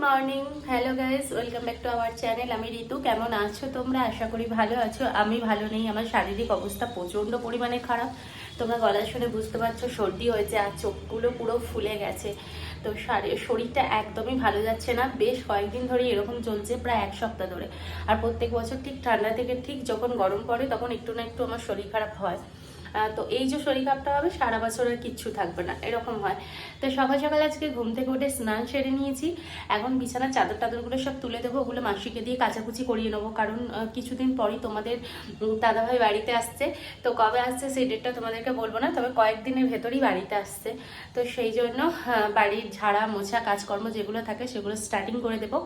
Morning. Hello guys welcome back to our channel আমি ঋতু, কেমন আছো তোমরা? আশা করি ভালো আছো। আমি ভালো নেই, আমার শারীরিক অবস্থা প্রচণ্ড পরিমাণে খারাপ। তোমরা গলা শুনে বুঝতে পারছ, সর্দি হয়েছে আর চোখগুলো পুরো ফুলে গেছে। তো শারী- শরীরটা একদমই ভালো যাচ্ছে না। বেশ কয়েকদিন ধরে এরকম চলছে, প্রায় এক সপ্তাহ ধরে। আর প্রত্যেক বছর ঠিক ঠান্ডা থেকে ঠিক যখন গরম পড়ে, তখন একটু না একটু আমার শরীর খারাপ হয়। তো এই যে শরীর খারাপটা হবে, সারা বছর আর কিচ্ছু থাকবে না, এরকম হয়। তো সকাল সকাল আজকে ঘুম থেকে উঠে স্নান সেরে নিয়েছি। এখন বিছানার চাদর টাদরগুলো সব তুলে দেবো, ওগুলো মাসিকে দিয়ে কাচাকুচি করিয়ে নেব, কারণ কিছুদিন পরই তোমাদের দাদাভাই বাড়িতে আসছে। তো কবে আসছে সেই ডেটটা তোমাদেরকে বলব না, তবে কয়েকদিনের ভেতরই বাড়িতে আসছে। তো সেই জন্য বাড়ির ঝাড়া, মোছা, কাজকর্ম যেগুলো থাকে সেগুলো স্টার্টিং করে দেবো।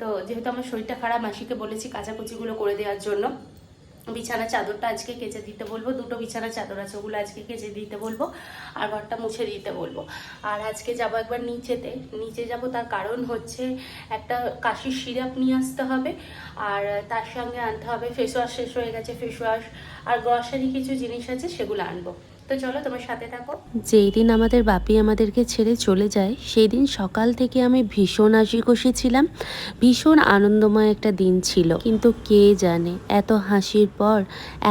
তো যেহেতু আমার শরীরটা খারাপ, মাসিকে বলেছি কাচাকুচিগুলো করে দেওয়ার জন্য। বিছানা চাদরটা আজকে কেচে দিতে বলব, দুটো বিছানা চাদর আছে, ওগুলো আজকে কেচে দিতে বলব আর ঘরটা মুছে দিতে বলব। আর আজকে যাব একবার নিচেতে, নিচে যাব তার কারণ হচ্ছে একটা কাশির সিরাপ নিয়ে আসতে হবে, আর তার সঙ্গে আনতে হবে ফেস ওয়াশ শেষ হয়ে গেছে ফেস ওয়াশ আর গ্রসারি কিছু জিনিস আছে সেগুলো আনব। তো চলো তোমার সাথে থাকো। যেই দিন আমাদের বাপি আমাদেরকে ছেড়ে চলে যায়, সেই দিন সকাল থেকে আমি ভীষণ হাসি ছিলাম। ভীষণ আনন্দময় একটা দিন ছিল। কিন্তু কে জানে, এত হাসির পর,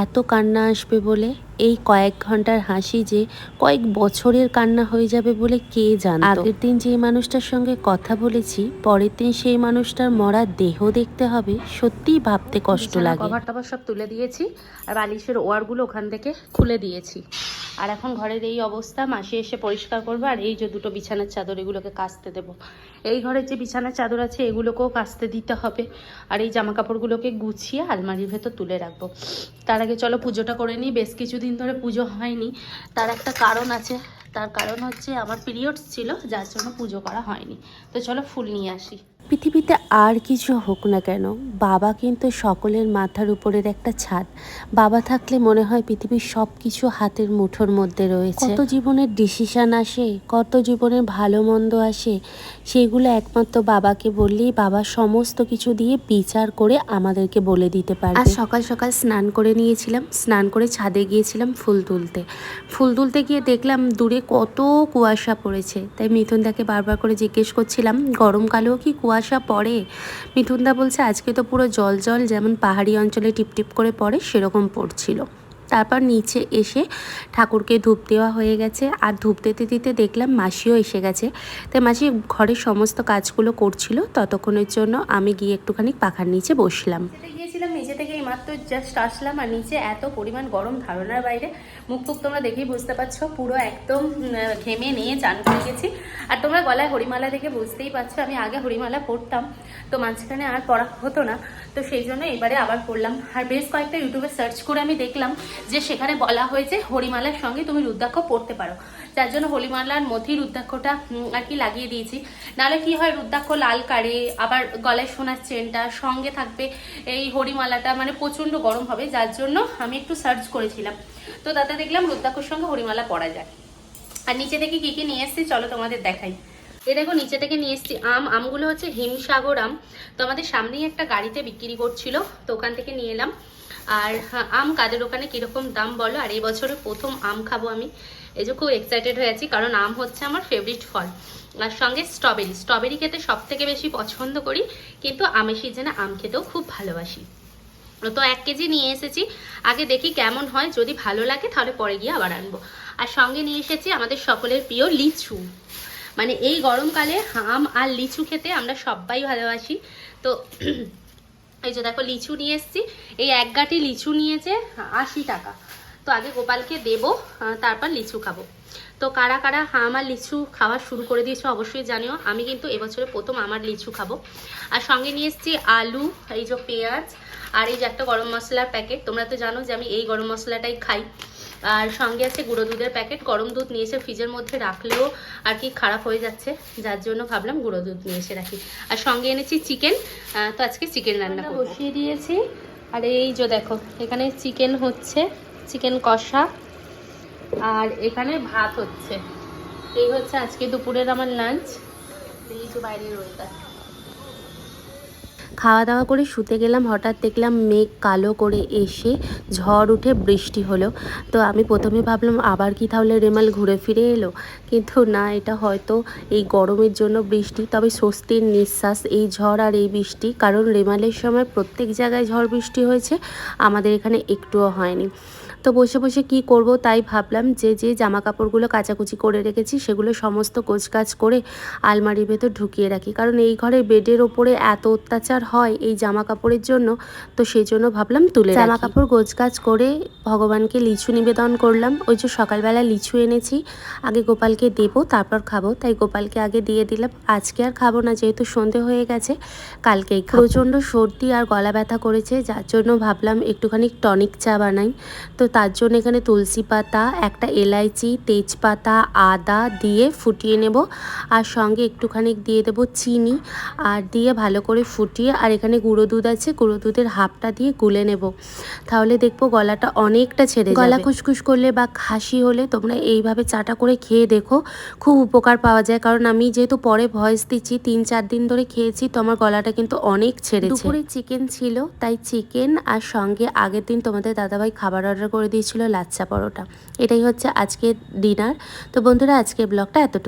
এত কান্না আসবে বলে এই কয়েক ঘণ্টার হাসি যে কয়েক বছরের কান্না হয়ে যাবে বলে কে জান আগের দিন যে মানুষটার সঙ্গে কথা বলেছি পরের দিন সেই মানুষটার মরা দেহ দেখতে হবে সত্যিই ভাবতে কষ্ট লাগে। কভার টভার সব তুলে দিয়েছি আর বালিশের ওয়ারগুলো ওখান থেকে খুলে দিয়েছি। আর এখন ঘরের এই অবস্থা, মাসি এসে পরিষ্কার করব, আর এই যে দুটো বিছানার চাদর এগুলোকে কাচতে দেবো। এই ঘরের যে বিছানার চাদর আছে, এগুলোকেও কাচতে দিতে হবে। আর এই জামা কাপড়গুলোকে গুছিয়ে আলমারির ভেতর তুলে রাখব। তার আগে চলো পুজোটা করে নিই, বেশ কিছুদিন ধরে পুজো হয়নি। তার একটা কারণ আছে, তার কারণ হচ্ছে আমার পিরিয়ডস ছিল, যার জন্য পুজো করা হয়নি। তো চলো ফুল নিয়ে আসি। পৃথিবীতে আর কিছু হোক না কেন বাবা কিন্তু সকলের মাথার উপরের একটা ছাদ। বাবা থাকলে মনে হয় পৃথিবীর সব কিছু হাতের মুঠোর মধ্যে রয়েছে। কত জীবনের ডিসিশন আসে কত জীবনের ভালো মন্দ আসে সেগুলো একমাত্র বাবাকে বললেই বাবা সমস্ত কিছু দিয়ে বিচার করে আমাদেরকে বলে দিতে পারে আর সকাল সকাল স্নান করে নিয়েছিলাম স্নান করে ছাদে গিয়েছিলাম ফুল তুলতে। ফুল তুলতে গিয়ে দেখলাম দূরে কত কুয়াশা পড়েছে। তাই মিথুন মিথুনদাকে বারবার করে জিজ্ঞেস করছিলাম গরমকালেও কি কুয়াশা পড়ে। মিথুনদা বলছে, আজকে তো পুরো জল জল যেমন পাহাড়ি অঞ্চলে টিপটিপ করে পড়ে, সেরকম পড়ছিল। তারপর নিচে এসে ঠাকুরকে ধূপ দেওয়া হয়ে গেছে। আর ধূপ দিতে দিতে দেখলাম মাসিও এসে গেছে। তাই মাসি ঘরের সমস্ত কাজগুলো করছিল। ততক্ষণের জন্য আমি গিয়ে একটুখানি পাখার নিচে বসলাম। গিয়েছিলাম, নিচে থেকে এইমাত্র জাস্ট আসলাম। আর নিচে এত পরিমাণ গরম ধারণার বাইরে। মুখ টুক তোমরা দেখেই বুঝতে পারছ, পুরো একদম ঘেমে নিয়ে চান করে গেছি। আর তোমরা গলায় হরিমালা দেখে বুঝতেই পারছ, আমি আগে হরিমালা পড়তাম। তো মাঝখানে আর পড়া হতো না। তো সেই জন্য এবারে আবার পড়লাম। আর বেশ কয়েকটা ইউটিউবে সার্চ করে আমি দেখলাম যে সেখানে বলা হয়েছে হরিমালার সঙ্গে তুমি রুদ্রাক্ষ পড়তে পারো। যার জন্য হরিমালার মধ্যেই রুদ্রাক্ষটা আর কি লাগিয়ে দিয়েছি। নাহলে কি হয়, রুদ্রাক্ষ লাল কারে আবার গলায় সোনার চেনটা, সঙ্গে থাকবে এই হরিমালাটা মানে প্রচণ্ড গরম হবে, যার জন্য আমি একটু সার্চ করেছিলাম। তো তাতে দেখলাম রুদ্রাক্ষর সঙ্গে হরিমালা পরা যায়। আর নিচে থেকে কি কি নিয়ে এসেছি, চলো তোমাদের দেখাই। এ দেখো নিচে থেকে নিয়ে এসেছি আম। আমগুলো হচ্ছে হিমসাগর আম। তো আমাদের সামনেই একটা গাড়িতে বিক্রি করছিল তো ওখান থেকে নিয়ে এলাম। আর হ্যাঁ, আম কাদের ওখানে কীরকম দাম বলো? আর এই বছরে প্রথম আম খাব আমি। এই যে খুব এক্সাইটেড হয়ে আছি কারণ আম হচ্ছে আমার ফেভারিট ফল। আর সঙ্গে স্ট্রবেরি স্ট্রবেরি খেতে সব থেকে বেশি পছন্দ করি কিন্তু আমের সিজনে আম খেতেও খুব ভালোবাসি। তো এক কেজি নিয়ে এসেছি। আগে দেখি কেমন হয় যদি ভালো লাগে তাহলে পরে গিয়ে আবার আনব। আর সঙ্গে নিয়ে এসেছি আমাদের সকলের প্রিয় লিচু। মানে এই গরমকালে আম আর লিচু খেতে আমরা সবাই ভালোবাসি। তো এই যে দেখো, লিচু নিয়ে এসেছি। এই এক গাঁটি লিচু নিয়েছে আশি টাকা। তো আগে গোপালকে দেবো তারপর লিচু খাব। তো কারা কারা আম আর লিচু খাওয়া শুরু করে দিয়েছ অবশ্যই জানিও। আমি কিন্তু এবছরে প্রথম আমার লিচু খাব। আর সঙ্গে নিয়ে এসেছি আলু, এই যে পেঁয়াজ, আর এই যে একটা গরম মশলার প্যাকেট। তোমরা তো জানো যে আমি এই গরম মশলাটাই খাই। আর সঙ্গে আছে গুঁড়ো দুধের প্যাকেট গরম দুধ নিয়ে এসে ফ্রিজের মধ্যে রাখলেও আর কি খারাপ হয়ে যাচ্ছে যার জন্য ভাবলাম গুঁড়ো দুধ নিয়ে এসে রাখি। আর সঙ্গে এনেছি চিকেন তো আজকে চিকেন রান্না। বসিয়ে দিয়েছি। আর এই যে দেখো এখানে চিকেন হচ্ছে চিকেন কষা। আর এখানে ভাত হচ্ছে। এই হচ্ছে আজকে দুপুরের আমার লাঞ্চ। এই যে বাইরের ওয়েদার খাওয়া দাওয়া করে শুতে গেলাম, হঠাৎ দেখলাম মেঘ কালো করে এসে ঝড় উঠে বৃষ্টি হলো। তো আমি প্রথমে ভাবলাম, আবার কি তাহলে রেমাল ঘুরে ফিরে এলো? কিন্তু না, এটা হয়তো এই গরমের জন্য বৃষ্টি। তবে স্বস্তির নিঃশ্বাস, এই ঝড় আর এই বৃষ্টি, কারণ রেমালের সময় প্রত্যেক জায়গায় ঝড় বৃষ্টি হয়েছে। আমাদের এখানে একটুও হয়নি। তো বসে বসে কি করব তাই ভাবলাম যে যে জামা কাপড়গুলো কাচাকুচি করে রেখেছি সেগুলো সমস্ত কোচকাচ করে আলমারির ভেতর ঢুকিয়ে রাখি। কারণ এই ঘরে বেডের ওপরে এত অত্যাচার হয় এই জামা কাপড়ের জন্য, তো সেই জন্য ভাবলাম তুলে জামা কাপড় গোছগাছ করে ভগবানকে লিচু নিবেদন করলাম। ওই যে সকালবেলা লিচু এনেছি, আগে গোপালকে দেবো, তারপর খাব। তাই গোপালকে আগে দিয়ে দিলাম। আজকে আর খাব না, যেহেতু সন্ধে হয়ে গেছে, কালকেই প্রচণ্ড সর্দি আর গলা ব্যথা করেছে, যার জন্য ভাবলাম একটুখানি টনিক চা বানাই। তো তার জন্য এখানে তুলসী পাতা একটা এলাইচি তেজপাতা আদা দিয়ে ফুটিয়ে নেব। আর সঙ্গে একটুখানি দিয়ে দেবো চিনি আর দিয়ে ভালো করে ফুটিয়ে আর এখানে গুঁড়ো দুধ আছে গুঁড়ো দুধের হাফটা দিয়ে গুলে নেব। তাহলে দেখব গলাটা অনেকটা ছেড়ে গলা খুসখুস করলে বা খাসি হলে তোমরা এইভাবে চাটা করে খেয়ে দেখো খুব উপকার পাওয়া যায়। কারণ আমি যেহেতু পরে ভয়েস দিচ্ছি তিন চার দিন ধরে খেয়েছি তো আমার গলাটা কিন্তু অনেক ছেড়েছে। দুপুরে চিকেন ছিল তাই চিকেন আর সঙ্গে আগের দিন তোমাদের দাদাভাই খাবার অর্ডার করে দিয়েছিল লাচ্চা পরোটা। এটাই হচ্ছে আজকের ডিনার তো বন্ধুরা আজকে ব্লগটা এতটুকু।